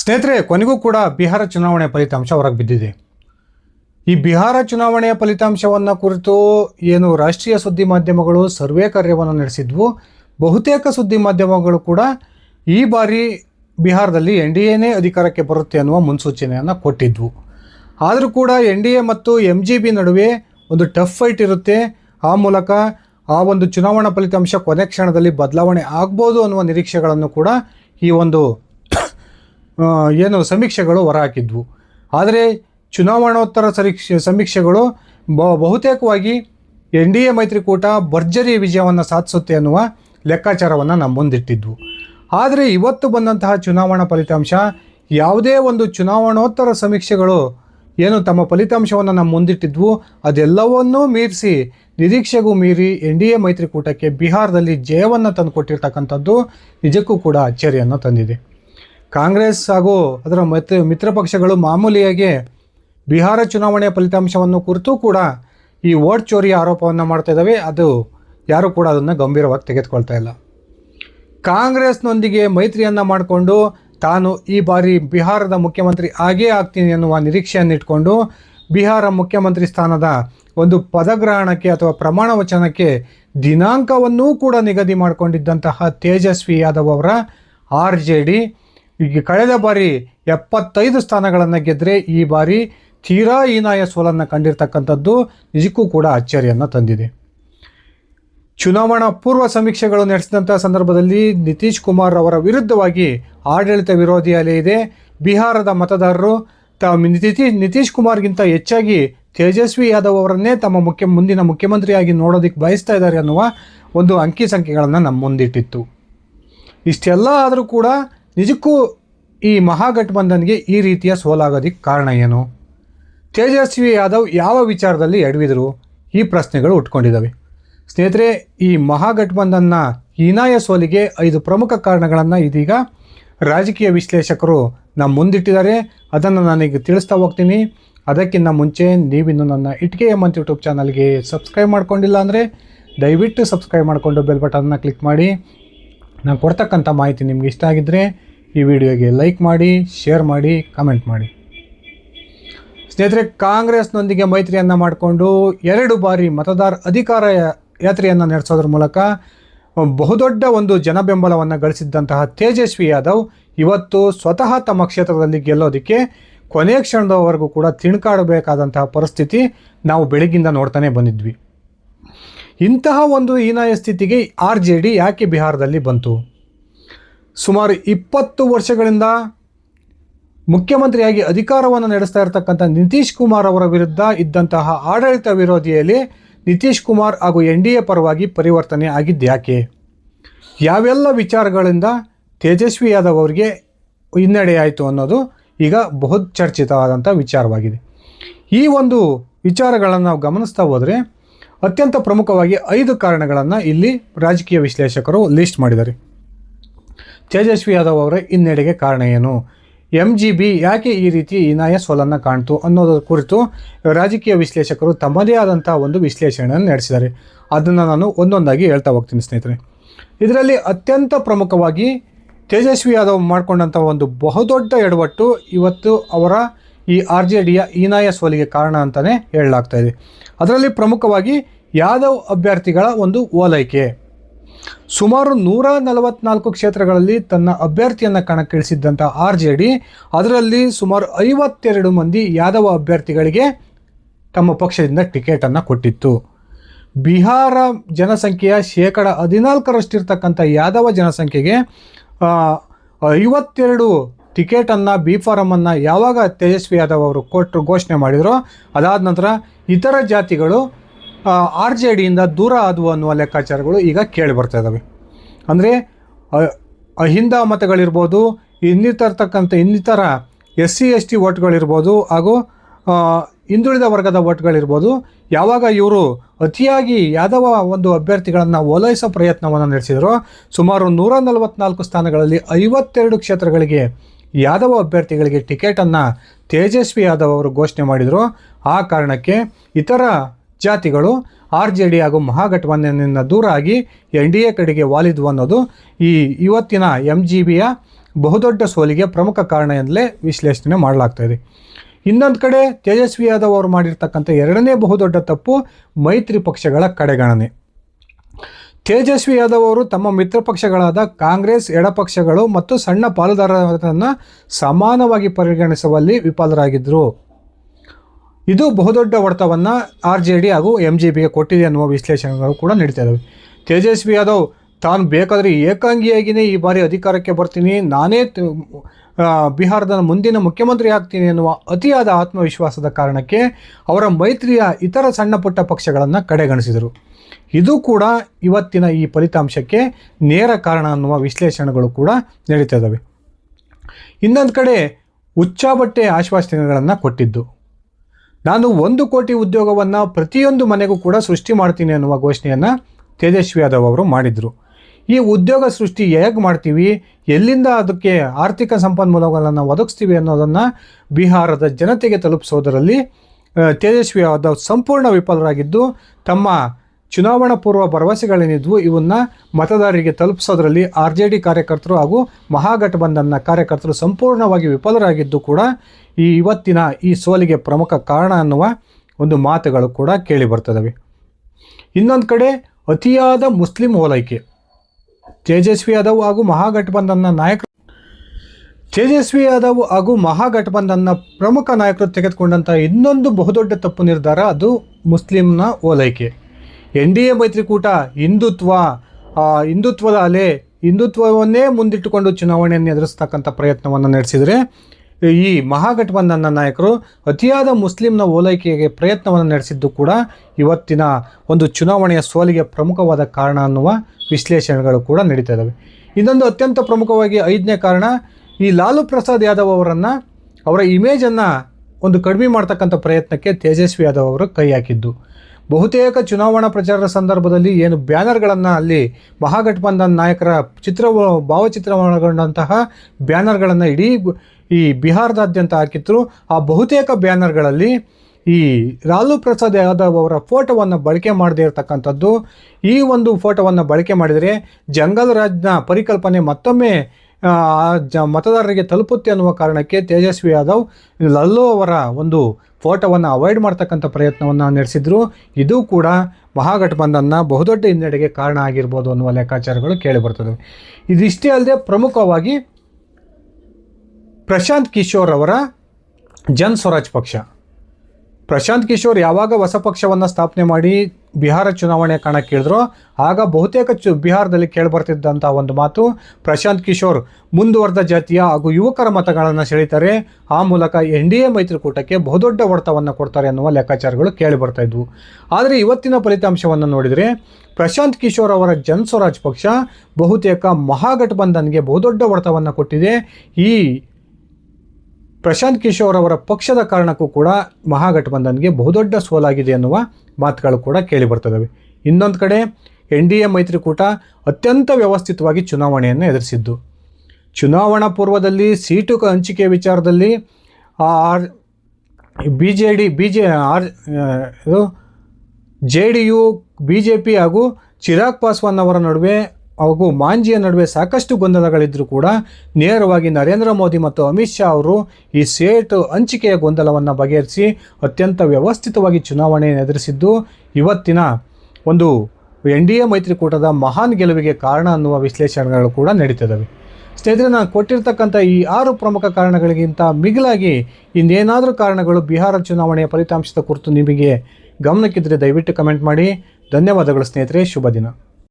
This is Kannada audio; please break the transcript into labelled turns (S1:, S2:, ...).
S1: ಸ್ನೇಹಿತರೆ, ಕೊನೆಗೂ ಕೂಡ ಬಿಹಾರ ಚುನಾವಣೆ ಫಲಿತಾಂಶ ಹೊರಗೆ ಬಿದ್ದಿದೆ. ಈ ಬಿಹಾರ ಚುನಾವಣೆಯ ಫಲಿತಾಂಶವನ್ನು ಕುರಿತು ಏನು ರಾಷ್ಟ್ರೀಯ ಸುದ್ದಿ ಮಾಧ್ಯಮಗಳು ಸರ್ವೇ ಕಾರ್ಯವನ್ನು ನಡೆಸಿದ್ವು. ಬಹುತೇಕ ಸುದ್ದಿ ಮಾಧ್ಯಮಗಳು ಕೂಡ ಈ ಬಾರಿ ಬಿಹಾರದಲ್ಲಿ ಎನ್ ಡಿ ಎನೇ ಅಧಿಕಾರಕ್ಕೆ ಬರುತ್ತೆ ಅನ್ನುವ ಮುನ್ಸೂಚನೆಯನ್ನು ಕೊಟ್ಟಿದ್ವು. ಆದರೂ ಕೂಡ ಎನ್ ಡಿ ಎ ಮತ್ತು ಎಂ ಜಿ ಬಿ ನಡುವೆ ಒಂದು ಟಫ್ ಫೈಟ್ ಇರುತ್ತೆ. ಆ ಮೂಲಕ ಆ ಒಂದು ಚುನಾವಣಾ ಫಲಿತಾಂಶ ಕೊನೆ ಕ್ಷಣದಲ್ಲಿ ಬದಲಾವಣೆ ಆಗ್ಬೋದು ಅನ್ನುವ ನಿರೀಕ್ಷೆಗಳನ್ನು ಕೂಡ ಈ ಒಂದು ಏನು ಸಮೀಕ್ಷೆಗಳು ಹೊರಹಾಕಿದ್ವು. ಆದರೆ ಚುನಾವಣೋತ್ತರ ಸಮೀಕ್ಷೆ, ಸಮೀಕ್ಷೆಗಳು ಬ ಬಹುತೇಕವಾಗಿ ಎನ್ ಡಿ ಎ ಮೈತ್ರಿಕೂಟ ಭರ್ಜರಿ ವಿಜಯವನ್ನು ಸಾಧಿಸುತ್ತೆ ಅನ್ನುವ ಲೆಕ್ಕಾಚಾರವನ್ನು ನಮ್ಮ ಮುಂದಿಟ್ಟಿದ್ವು. ಆದರೆ ಇವತ್ತು ಬಂದಂತಹ ಚುನಾವಣಾ ಫಲಿತಾಂಶ ಯಾವುದೇ ಒಂದು ಚುನಾವಣೋತ್ತರ ಸಮೀಕ್ಷೆಗಳು ಏನು ತಮ್ಮ ಫಲಿತಾಂಶವನ್ನು ನಮ್ಮ ಮುಂದಿಟ್ಟಿದ್ವು, ಅದೆಲ್ಲವನ್ನೂ ಮೀರಿಸಿ ನಿರೀಕ್ಷೆಗೂ ಮೀರಿ ಎನ್ ಡಿ ಎ ಮೈತ್ರಿಕೂಟಕ್ಕೆ ಬಿಹಾರದಲ್ಲಿ ಜಯವನ್ನು ತಂದುಕೊಟ್ಟಿರ್ತಕ್ಕಂಥದ್ದು ನಿಜಕ್ಕೂ ಕೂಡ ಅಚ್ಚರಿಯನ್ನು ತಂದಿದೆ. ಕಾಂಗ್ರೆಸ್ ಹಾಗೂ ಅದರ ಮತ್ತೆ ಮಿತ್ರ ಪಕ್ಷಗಳು ಮಾಮೂಲಿಯಾಗಿ ಬಿಹಾರ ಚುನಾವಣೆಯ ಫಲಿತಾಂಶವನ್ನು ಕುರಿತು ಕೂಡ ಈ ವೋಟ್ ಚೋರಿ ಆರೋಪವನ್ನು ಮಾಡ್ತಾ ಇದ್ದಾವೆ ಅದು ಯಾರೂ ಕೂಡ ಅದನ್ನು ಗಂಭೀರವಾಗಿ ತೆಗೆದುಕೊಳ್ತಾ ಇಲ್ಲ. ಕಾಂಗ್ರೆಸ್ನೊಂದಿಗೆ ಮೈತ್ರಿಯನ್ನು ಮಾಡಿಕೊಂಡು ತಾನು ಈ ಬಾರಿ ಬಿಹಾರದ ಮುಖ್ಯಮಂತ್ರಿ ಆಗೇ ಆಗ್ತೀನಿ ಎನ್ನುವ ನಿರೀಕ್ಷೆಯನ್ನಿಟ್ಕೊಂಡು ಬಿಹಾರ ಮುಖ್ಯಮಂತ್ರಿ ಸ್ಥಾನದ ಒಂದು ಪದಗ್ರಹಣಕ್ಕೆ ಅಥವಾ ಪ್ರಮಾಣ ವಚನಕ್ಕೆ ದಿನಾಂಕವನ್ನೂ ಕೂಡ ನಿಗದಿ ಮಾಡಿಕೊಂಡಿದ್ದಂತಹ ತೇಜಸ್ವಿ ಯಾದವ್ ಅವರ ಆರ್ ಜೆ ಡಿ ಈಗ ಕಳೆದ ಬಾರಿ ಎಪ್ಪತ್ತೈದು ಸ್ಥಾನಗಳನ್ನು ಗೆದ್ದರೆ ಈ ಬಾರಿ ತೀರಾ ಹೀನಾಯ ಸೋಲನ್ನು ಕಂಡಿರ್ತಕ್ಕಂಥದ್ದು ನಿಜಕ್ಕೂ ಕೂಡ ಅಚ್ಚರಿಯನ್ನು ತಂದಿದೆ. ಚುನಾವಣಾ ಪೂರ್ವ ಸಮೀಕ್ಷೆಗಳು ನಡೆಸಿದಂಥ ಸಂದರ್ಭದಲ್ಲಿ ನಿತೀಶ್ ಕುಮಾರ್ ಅವರ ವಿರುದ್ಧವಾಗಿ ಆಡಳಿತ ವಿರೋಧಿ ಅಲೆ ಇದೆ. ಬಿಹಾರದ ಮತದಾರರು ತಾವು ನಿತೀಶ್ ನಿತೀಶ್ ಕುಮಾರ್ಗಿಂತ ಹೆಚ್ಚಾಗಿ ತೇಜಸ್ವಿ ಯಾದವ್ ಅವರನ್ನೇ ತಮ್ಮ ಮುಖ್ಯ, ಮುಂದಿನ ಮುಖ್ಯಮಂತ್ರಿಯಾಗಿ ನೋಡೋದಕ್ಕೆ ಬಯಸ್ತಾ ಇದ್ದಾರೆ ಅನ್ನುವ ಒಂದು ಅಂಕಿ ಸಂಖ್ಯೆಗಳನ್ನು ನಮ್ಮ ಮುಂದಿಟ್ಟಿತ್ತು. ಇಷ್ಟೆಲ್ಲ ಆದರೂ ಕೂಡ ನಿಜಕ್ಕೂ ಈ ಮಹಾಗಠಬಂಧನ್ಗೆ ಈ ರೀತಿಯ ಸೋಲಾಗೋದಕ್ಕೆ ಕಾರಣ ಏನು? ತೇಜಸ್ವಿ ಯಾದವ್ ಯಾವ ವಿಚಾರದಲ್ಲಿ ಎಡವಿದರು? ಈ ಪ್ರಶ್ನೆಗಳು ಉಟ್ಕೊಂಡಿದ್ದಾವೆ. ಸ್ನೇಹಿತರೆ, ಈ ಮಹಾಗಠಬಂಧನ್ನ ಹೀನಾಯ ಸೋಲಿಗೆ ಐದು ಪ್ರಮುಖ ಕಾರಣಗಳನ್ನು ಇದೀಗ ರಾಜಕೀಯ ವಿಶ್ಲೇಷಕರು ನಮ್ಮ ಮುಂದಿಟ್ಟಿದ್ದಾರೆ. ಅದನ್ನು ನನಗೆ ತಿಳಿಸ್ತಾ ಹೋಗ್ತೀನಿ. ಅದಕ್ಕಿಂತ ಮುಂಚೆ ನೀವಿನ್ನು ನನ್ನ ಇಟ್ಕೆ ಮಂತ್ ಯೂಟ್ಯೂಬ್ ಚಾನಲ್ಗೆ ಸಬ್ಸ್ಕ್ರೈಬ್ ಮಾಡ್ಕೊಂಡಿಲ್ಲ ಅಂದರೆ ದಯವಿಟ್ಟು ಸಬ್ಸ್ಕ್ರೈಬ್ ಮಾಡಿಕೊಂಡು ಬೆಲ್ ಬಟನ್ನ ಕ್ಲಿಕ್ ಮಾಡಿ. ನಾನು ಕೊಡ್ತಕ್ಕಂಥ ಮಾಹಿತಿ ನಿಮ್ಗೆ ಇಷ್ಟ ಆಗಿದ್ದರೆ ಈ ವಿಡಿಯೋಗೆ ಲೈಕ್ ಮಾಡಿ ಶೇರ್ ಮಾಡಿ ಕಮೆಂಟ್ ಮಾಡಿ. ಸ್ನೇಹಿತರೆ, ಕಾಂಗ್ರೆಸ್ನೊಂದಿಗೆ ಮೈತ್ರಿಯನ್ನು ಮಾಡಿಕೊಂಡು ಎರಡು ಬಾರಿ ಮತದಾರ ಅಧಿಕಾರ ಯಾತ್ರೆಯನ್ನು ನಡೆಸೋದ್ರ ಮೂಲಕ ಬಹುದೊಡ್ಡ ಒಂದು ಜನಬೆಂಬಲವನ್ನು ಗಳಿಸಿದ್ದಂತಹ ತೇಜಸ್ವಿ ಯಾದವ್ ಇವತ್ತು ಸ್ವತಃ ತಮ್ಮ ಕ್ಷೇತ್ರದಲ್ಲಿ ಗೆಲ್ಲೋದಕ್ಕೆ ಕೊನೆಯ ಕ್ಷಣದವರೆಗೂ ಕೂಡ ತಿಣ್ಕಾಡಬೇಕಾದಂತಹ ಪರಿಸ್ಥಿತಿ ನಾವು ಬೆಳಗಿಂದ ನೋಡ್ತಾನೆ ಬಂದಿದ್ವಿ. ಇಂತಹ ಒಂದು ಹೀನಾಯ ಸ್ಥಿತಿಗೆ ಆರ್ ಜೆ ಡಿ ಯಾಕೆ ಬಿಹಾರದಲ್ಲಿ ಬಂತು? ಸುಮಾರು ಇಪ್ಪತ್ತು ವರ್ಷಗಳಿಂದ ಮುಖ್ಯಮಂತ್ರಿಯಾಗಿ ಅಧಿಕಾರವನ್ನು ನಡೆಸ್ತಾ ಇರತಕ್ಕಂಥ ನಿತೀಶ್ ಕುಮಾರ್ ಅವರ ವಿರುದ್ಧ ಇದ್ದಂತಹ ಆಡಳಿತ ವಿರೋಧಿಯಲ್ಲಿ ನಿತೀಶ್ ಕುಮಾರ್ ಹಾಗೂ ಎನ್ ಡಿ ಎ ಪರವಾಗಿ ಪರಿವರ್ತನೆ ಆಗಿದ್ದು ಯಾಕೆ? ಯಾವೆಲ್ಲ ವಿಚಾರಗಳಿಂದ ತೇಜಸ್ವಿ ಯಾದವ್ ಅವರಿಗೆ ಹಿನ್ನಡೆಯಾಯಿತು ಅನ್ನೋದು ಈಗ ಬಹು ಚರ್ಚಿತವಾದಂಥ ವಿಚಾರವಾಗಿದೆ. ಈ ಒಂದು ವಿಚಾರಗಳನ್ನು ನಾವು ಗಮನಿಸ್ತಾ ಹೋದರೆ ಅತ್ಯಂತ ಪ್ರಮುಖವಾಗಿ ಐದು ಕಾರಣಗಳನ್ನು ಇಲ್ಲಿ ರಾಜಕೀಯ ವಿಶ್ಲೇಷಕರು ಲಿಸ್ಟ್ ಮಾಡಿದ್ದಾರೆ. ತೇಜಸ್ವಿ ಯಾದವ್ ಅವರ ಹಿನ್ನಡೆಗೆ ಕಾರಣ ಏನು? ಎಂ ಜಿ ಬಿ ಯಾಕೆ ಈ ರೀತಿ ಹೀನಾಯ ಸೋಲನ್ನು ಕಾಣ್ತು ಅನ್ನೋದರ ಕುರಿತು ರಾಜಕೀಯ ವಿಶ್ಲೇಷಕರು ತಮ್ಮದೇ ಆದಂಥ ಒಂದು ವಿಶ್ಲೇಷಣೆಯನ್ನು ನಡೆಸಿದ್ದಾರೆ. ಅದನ್ನು ನಾನು ಒಂದೊಂದಾಗಿ ಹೇಳ್ತಾ ಹೋಗ್ತೀನಿ ಸ್ನೇಹಿತರೆ. ಇದರಲ್ಲಿ ಅತ್ಯಂತ ಪ್ರಮುಖವಾಗಿ ತೇಜಸ್ವಿ ಯಾದವ್ ಮಾಡಿಕೊಂಡಂಥ ಒಂದು ಬಹುದೊಡ್ಡ ಎಡವಟ್ಟು ಇವತ್ತು ಅವರ ಈ ಆರ್ ಜೆ ಡಿಯ ಹೀನಾಯ ಸೋಲಿಗೆ ಕಾರಣ ಅಂತಲೇ ಹೇಳಲಾಗ್ತಾ ಇದೆ. ಅದರಲ್ಲಿ ಪ್ರಮುಖವಾಗಿ ಯಾದವ್ ಅಭ್ಯರ್ಥಿಗಳ ಒಂದು ಓಲೈಕೆ. ಸುಮಾರು ನೂರ ನಲವತ್ನಾಲ್ಕು ಕ್ಷೇತ್ರಗಳಲ್ಲಿ ತನ್ನ ಅಭ್ಯರ್ಥಿಯನ್ನು ಕಣಕ್ಕಿಳಿಸಿದ್ದಂಥ ಆರ್ ಜೆ ಡಿ, ಅದರಲ್ಲಿ ಸುಮಾರು ಐವತ್ತೆರಡು ಮಂದಿ ಯಾದವ ಅಭ್ಯರ್ಥಿಗಳಿಗೆ ತಮ್ಮ ಪಕ್ಷದಿಂದ ಟಿಕೆಟನ್ನು ಕೊಟ್ಟಿತ್ತು. ಬಿಹಾರ ಜನಸಂಖ್ಯೆಯ ಶೇಕಡ ಹದಿನಾಲ್ಕರಷ್ಟಿರ್ತಕ್ಕಂಥ ಯಾದವ ಜನಸಂಖ್ಯೆಗೆ ಐವತ್ತೆರಡು ಟಿಕೆಟನ್ನು, ಬಿ ಫಾರಮನ್ನು ಯಾವಾಗ ತೇಜಸ್ವಿ ಯಾದವ್ ಅವರು ಕೊಟ್ಟರು ಘೋಷಣೆ ಮಾಡಿದರೋ, ಅದಾದ ನಂತರ ಇತರ ಜಾತಿಗಳು ಆರ್ ಜೆ ಡಿಯಿಂದ ದೂರ ಆದವು ಅನ್ನುವ ಲೆಕ್ಕಾಚಾರಗಳು ಈಗ ಕೇಳಿ ಬರ್ತಾ ಇದ್ದಾವೆ ಅಂದರೆ ಅಹಿಂದ ಮತಗಳಿರ್ಬೋದು, ಇನ್ನಿತರ್ತಕ್ಕಂಥ ಇನ್ನಿತರ ಎಸ್ ಸಿ ಎಸ್ ಟಿ ಓಟ್ಗಳಿರ್ಬೋದು ಹಾಗೂ ಹಿಂದುಳಿದ ವರ್ಗದ ಓಟ್ಗಳಿರ್ಬೋದು ಯಾವಾಗ ಇವರು ಅತಿಯಾಗಿ ಯಾದವ ಒಂದು ಅಭ್ಯರ್ಥಿಗಳನ್ನು ಓಲೈಸೋ ಪ್ರಯತ್ನವನ್ನು ನಡೆಸಿದ್ರು, ಸುಮಾರು ನೂರ ನಲವತ್ನಾಲ್ಕು ಸ್ಥಾನಗಳಲ್ಲಿ ಐವತ್ತೆರಡು ಕ್ಷೇತ್ರಗಳಿಗೆ ಯಾದವ ಅಭ್ಯರ್ಥಿಗಳಿಗೆ ಟಿಕೆಟನ್ನು ತೇಜಸ್ವಿ ಯಾದವ್ ಅವರು ಘೋಷಣೆ ಮಾಡಿದರು. ಆ ಕಾರಣಕ್ಕೆ ಇತರ ಜಾತಿಗಳು ಆರ್ ಜೆ ಡಿ ಹಾಗೂ ಮಹಾಗಠಬಂಧನದಿಂದ ದೂರ ಆಗಿ ಎನ್ ಡಿ ಎ ಕಡೆಗೆ ವಾಲಿದ್ವು ಅನ್ನೋದು ಈ ಇವತ್ತಿನ ಎಂ ಜಿ ಬಿಯ ಬಹುದೊಡ್ಡ ಸೋಲಿಗೆ ಪ್ರಮುಖ ಕಾರಣ ಎಂದಲೇ ವಿಶ್ಲೇಷಣೆ ಮಾಡಲಾಗ್ತಾ ಇದೆ ಇನ್ನೊಂದು ಕಡೆ ತೇಜಸ್ವಿ ಯಾದವ್ ಅವರು ಮಾಡಿರ್ತಕ್ಕಂಥ ಎರಡನೇ ಬಹುದೊಡ್ಡ ತಪ್ಪು ಮೈತ್ರಿ ಪಕ್ಷಗಳ ಕಡೆಗಣನೆ. ತೇಜಸ್ವಿ ಯಾದವ್ ಅವರು ತಮ್ಮ ಮಿತ್ರ ಪಕ್ಷಗಳಾದ ಕಾಂಗ್ರೆಸ್ ಎಡಪಕ್ಷಗಳು ಮತ್ತು ಸಣ್ಣ ಪಾಲುದಾರರನ್ನು ಸಮಾನವಾಗಿ ಪರಿಗಣಿಸುವಲ್ಲಿ ವಿಫಲರಾಗಿದ್ದರು ಇದು ಬಹುದೊಡ್ಡ ಹೊಡೆತವನ್ನು ಆರ್ ಜೆ ಡಿ ಹಾಗೂ ಎಂ ಜೆ ಬಿಗೆ ಕೊಟ್ಟಿದೆ ಅನ್ನುವ ವಿಶ್ಲೇಷಣೆಗಳು ಕೂಡ ನಡೀತಾ ಇದ್ದಾವೆ ತೇಜಸ್ವಿ ಯಾದವ್, ತಾನು ಬೇಕಾದರೆ ಏಕಾಂಗಿಯಾಗಿಯೇ ಈ ಬಾರಿ ಅಧಿಕಾರಕ್ಕೆ ಬರ್ತೀನಿ, ನಾನೇ ಬಿಹಾರದ ಮುಂದಿನ ಮುಖ್ಯಮಂತ್ರಿ ಆಗ್ತೀನಿ ಎನ್ನುವ ಅತಿಯಾದ ಆತ್ಮವಿಶ್ವಾಸದ ಕಾರಣಕ್ಕೆ ಅವರ ಮೈತ್ರಿಯ ಇತರ ಸಣ್ಣ ಪುಟ್ಟ ಪಕ್ಷಗಳನ್ನು ಕಡೆಗಣಿಸಿದರು. ಇದು ಕೂಡ ಇವತ್ತಿನ ಈ ಫಲಿತಾಂಶಕ್ಕೆ ನೇರ ಕಾರಣ ಅನ್ನುವ ವಿಶ್ಲೇಷಣೆಗಳು ಕೂಡ ನಡೀತಾ ಇದ್ದಾವೆ ಇನ್ನೊಂದು ಕಡೆ ಉಚ್ಚಾಬಟ್ಟೆ ಆಶ್ವಾಸನೆಗಳನ್ನು ಕೊಟ್ಟಿದ್ದು. ನಾನು ಒಂದು ಕೋಟಿ ಉದ್ಯೋಗವನ್ನು ಪ್ರತಿಯೊಂದು ಮನೆಗೂ ಕೂಡ ಸೃಷ್ಟಿ ಮಾಡ್ತೀನಿ ಅನ್ನುವ ಘೋಷಣೆಯನ್ನು ತೇಜಸ್ವಿ ಯಾದವ್ ಅವರು ಮಾಡಿದರು. ಈ ಉದ್ಯೋಗ ಸೃಷ್ಟಿ ಹೇಗೆ ಮಾಡ್ತೀವಿ, ಎಲ್ಲಿಂದ ಅದಕ್ಕೆ ಆರ್ಥಿಕ ಸಂಪನ್ಮೂಲಗಳನ್ನು ಒದಗಿಸ್ತೀವಿ ಅನ್ನೋದನ್ನು ಬಿಹಾರದ ಜನತೆಗೆ ತಲುಪಿಸೋದರಲ್ಲಿ ತೇಜಸ್ವಿ ಯಾದವ್ ಸಂಪೂರ್ಣ ವಿಫಲರಾಗಿದ್ದು ತಮ್ಮ ಚುನಾವಣಾ ಪೂರ್ವ ಭರವಸೆಗಳೇನಿದ್ವು, ಇವನ್ನ ಮತದಾರರಿಗೆ ತಲುಪಿಸೋದ್ರಲ್ಲಿ ಆರ್ ಜೆ ಡಿ ಕಾರ್ಯಕರ್ತರು ಹಾಗೂ ಮಹಾಗಠಬಂಧನ್ನ ಕಾರ್ಯಕರ್ತರು ಸಂಪೂರ್ಣವಾಗಿ ವಿಫಲರಾಗಿದ್ದು ಕೂಡ ಈ ಇವತ್ತಿನ ಈ ಸೋಲಿಗೆ ಪ್ರಮುಖ ಕಾರಣ ಅನ್ನುವ ಒಂದು ಮಾತುಗಳು ಕೂಡ ಕೇಳಿ ಬರ್ತದವೆ. ಇನ್ನೊಂದು ಕಡೆ ಅತಿಯಾದ ಮುಸ್ಲಿಂ ಓಲೈಕೆ. ತೇಜಸ್ವಿ ಯಾದವ್ ಹಾಗೂ ಮಹಾಗಠಬಂಧನ್ನ ನಾಯಕರು ತೇಜಸ್ವಿ ಯಾದವ್ ಹಾಗೂ ಮಹಾಗಠಬಂಧನ್ನ ಪ್ರಮುಖ ನಾಯಕರು ತೆಗೆದುಕೊಂಡಂಥ ಇನ್ನೊಂದು ಬಹುದೊಡ್ಡ ತಪ್ಪು ನಿರ್ಧಾರ ಅದು ಮುಸ್ಲಿಂನ ಓಲೈಕೆ. ಎನ್ ಡಿ ಎ ಮೈತ್ರಿಕೂಟ ಹಿಂದುತ್ವ ಹಿಂದುತ್ವದ ಅಲೆ, ಹಿಂದುತ್ವವನ್ನೇ ಮುಂದಿಟ್ಟುಕೊಂಡು ಚುನಾವಣೆಯನ್ನು ಎದುರಿಸ್ತಕ್ಕಂಥ ಪ್ರಯತ್ನವನ್ನು ನಡೆಸಿದರೆ, ಈ ಮಹಾಗಠಬಂಧನ ನಾಯಕರು ಅತಿಯಾದ ಮುಸ್ಲಿಂನ ಓಲೈಕೆಗೆ ಪ್ರಯತ್ನವನ್ನು ನಡೆಸಿದ್ದು ಕೂಡ ಇವತ್ತಿನ ಒಂದು ಚುನಾವಣೆಯ ಸೋಲಿಗೆ ಪ್ರಮುಖವಾದ ಕಾರಣ ಅನ್ನುವ ವಿಶ್ಲೇಷಣೆಗಳು ಕೂಡ ನಡೀತಾ ಇದ್ದಾವೆ. ಇನ್ನೊಂದು ಅತ್ಯಂತ ಪ್ರಮುಖವಾಗಿ ಐದನೇ ಕಾರಣ, ಈ ಲಾಲು ಪ್ರಸಾದ್ ಯಾದವ್ ಅವರನ್ನು, ಅವರ ಇಮೇಜನ್ನು ಒಂದು ಕಡಿಮೆ ಮಾಡ್ತಕ್ಕಂಥ ಪ್ರಯತ್ನಕ್ಕೆ ತೇಜಸ್ವಿ ಯಾದವ್ ಅವರು ಕೈ ಹಾಕಿದ್ದು. ಬಹುತೇಕ ಚುನಾವಣಾ ಪ್ರಚಾರದ ಸಂದರ್ಭದಲ್ಲಿ ಏನು ಬ್ಯಾನರ್ಗಳನ್ನು ಅಲ್ಲಿ ಮಹಾಗಠಬಂಧನ್ ನಾಯಕರ ಚಿತ್ರ ಭಾವಚಿತ್ರ ಒಳಗೊಂಡಂತಹ ಬ್ಯಾನರ್ಗಳನ್ನು ಇಡೀ ಈ ಬಿಹಾರದಾದ್ಯಂತ ಹಾಕಿದ್ರು. ಆ ಬಹುತೇಕ ಬ್ಯಾನರ್ಗಳಲ್ಲಿ ಈ ಲಾಲು ಪ್ರಸಾದ್ ಯಾದವ್ ಅವರ ಫೋಟೋವನ್ನು ಬಳಕೆ ಮಾಡದೇ ಇರತಕ್ಕಂಥದ್ದು. ಈ ಒಂದು ಫೋಟೋವನ್ನು ಬಳಕೆ ಮಾಡಿದರೆ ಜಂಗಲ್ ರಾಜ್ನ ಪರಿಕಲ್ಪನೆ ಮತ್ತೊಮ್ಮೆ ಜ, ಮತದಾರರಿಗೆ ತಲುಪುತ್ತೆ ಅನ್ನುವ ಕಾರಣಕ್ಕೆ ತೇಜಸ್ವಿ ಯಾದವ್ ಲಲ್ಲೋ ಅವರ ಒಂದು ಫೋಟೋವನ್ನು ಅವಾಯ್ಡ್ ಮಾಡ್ತಕ್ಕಂಥ ಪ್ರಯತ್ನವನ್ನು ನಡೆಸಿದ್ರು. ಇದು ಕೂಡ ಮಹಾಗಠಬಂಧನ್ನ ಬಹುದೊಡ್ಡ ಹಿನ್ನಡೆಗೆ ಕಾರಣ ಆಗಿರ್ಬೋದು ಅನ್ನುವ ಲೆಕ್ಕಾಚಾರಗಳು ಕೇಳಿಬರ್ತದೆ ಇದಿಷ್ಟೇ ಅಲ್ಲದೆ ಪ್ರಮುಖವಾಗಿ ಪ್ರಶಾಂತ್ ಕಿಶೋರ್ ಅವರ ಜನ್ ಸ್ವರಾಜ್ ಪಕ್ಷ. ಪ್ರಶಾಂತ್ ಕಿಶೋರ್ ಯಾವಾಗ ಹೊಸ ಪಕ್ಷವನ್ನು ಸ್ಥಾಪನೆ ಮಾಡಿ ಬಿಹಾರ ಚುನಾವಣೆ ಕಣಕ್ಕಿಳಿದ್ರೋ ಆಗ ಬಹುತೇಕ ಚು ಬಿಹಾರದಲ್ಲಿ ಕೇಳಿಬರ್ತಿದ್ದಂಥ ಒಂದು ಮಾತು, ಪ್ರಶಾಂತ್ ಕಿಶೋರ್, ಮುಂದುವರೆದ ಜಾತಿಯ ಹಾಗೂ ಯುವಕರ ಮತಗಳನ್ನು ಸೆಳೀತಾರೆ. ಆ ಮೂಲಕ ಎನ್ ಡಿ ಎ ಮೈತ್ರಿಕೂಟಕ್ಕೆ ಬಹುದೊಡ್ಡ ಹೊಡೆತವನ್ನು ಕೊಡ್ತಾರೆ ಅನ್ನುವ ಲೆಕ್ಕಾಚಾರಗಳು ಕೇಳಿ ಬರ್ತಾ ಇದ್ವು. ಆದರೆ ಇವತ್ತಿನ ಫಲಿತಾಂಶವನ್ನು ನೋಡಿದರೆ, ಪ್ರಶಾಂತ್ ಕಿಶೋರ್ ಅವರ ಜನ್ ಸ್ವರಾಜ್ ಪಕ್ಷ ಬಹುತೇಕ ಮಹಾಗಠಬಂಧನ್ಗೆ ಬಹುದೊಡ್ಡ ಹೊಡೆತವನ್ನು ಕೊಟ್ಟಿದೆ. ಈ ಪ್ರಶಾಂತ್ ಕಿಶೋರ್ ಅವರ ಪಕ್ಷದ ಕಾರಣಕ್ಕೂ ಕೂಡ ಮಹಾಗಠಬಂಧನ್ಗೆ ಬಹುದೊಡ್ಡ ಸೋಲಾಗಿದೆ ಎನ್ನುವ ಮಾತುಗಳು ಕೂಡ ಕೇಳಿ ಬರ್ತದವೆ. ಇನ್ನೊಂದು ಕಡೆ, ಎನ್ ಡಿ ಎ ಮೈತ್ರಿಕೂಟ ಅತ್ಯಂತ ವ್ಯವಸ್ಥಿತವಾಗಿ ಚುನಾವಣೆಯನ್ನು ಎದುರಿಸಿದ್ದು. ಚುನಾವಣಾ ಪೂರ್ವದಲ್ಲಿ ಸೀಟು ಹಂಚಿಕೆ ವಿಚಾರದಲ್ಲಿ R, B J D, B J, R ಇದು J D U, B J P ಹಾಗೂ ಚಿರಾಗ್ ಪಾಸ್ವಾನ್ ಅವರ ನಡುವೆ ಹಾಗೂ ಮಾಂಜಿಯ ನಡುವೆ ಸಾಕಷ್ಟು ಗೊಂದಲಗಳಿದ್ದರೂ ಕೂಡ ನೇರವಾಗಿ ನರೇಂದ್ರ ಮೋದಿ ಮತ್ತು ಅಮಿತ್ ಶಾ ಅವರು ಈ ಸೇಟು ಹಂಚಿಕೆಯ ಗೊಂದಲವನ್ನು ಬಗೆಹರಿಸಿ ಅತ್ಯಂತ ವ್ಯವಸ್ಥಿತವಾಗಿ ಚುನಾವಣೆಯನ್ನು ಎದುರಿಸಿದ್ದು ಇವತ್ತಿನ ಒಂದು ಎನ್ ಡಿ ಎ ಮೈತ್ರಿಕೂಟದ ಮಹಾನ್ ಗೆಲುವಿಗೆ ಕಾರಣ ಅನ್ನುವ ವಿಶ್ಲೇಷಣೆಗಳು ಕೂಡ ನಡೀತಿದ್ದಾವೆ. ಸ್ನೇಹಿತರೆ, ನಾನು ಕೊಟ್ಟಿರ್ತಕ್ಕಂಥ ಈ ಆರು ಪ್ರಮುಖ ಕಾರಣಗಳಿಗಿಂತ ಮಿಗಿಲಾಗಿ ಇನ್ನೇನಾದರೂ ಕಾರಣಗಳು ಬಿಹಾರ ಚುನಾವಣೆಯ ಫಲಿತಾಂಶದ ಕುರಿತು ನಿಮಗೆ ಗಮನಕ್ಕಿದ್ದರೆ ದಯವಿಟ್ಟು ಕಮೆಂಟ್ ಮಾಡಿ. ಧನ್ಯವಾದಗಳು ಸ್ನೇಹಿತರೆ, ಶುಭ ದಿನ.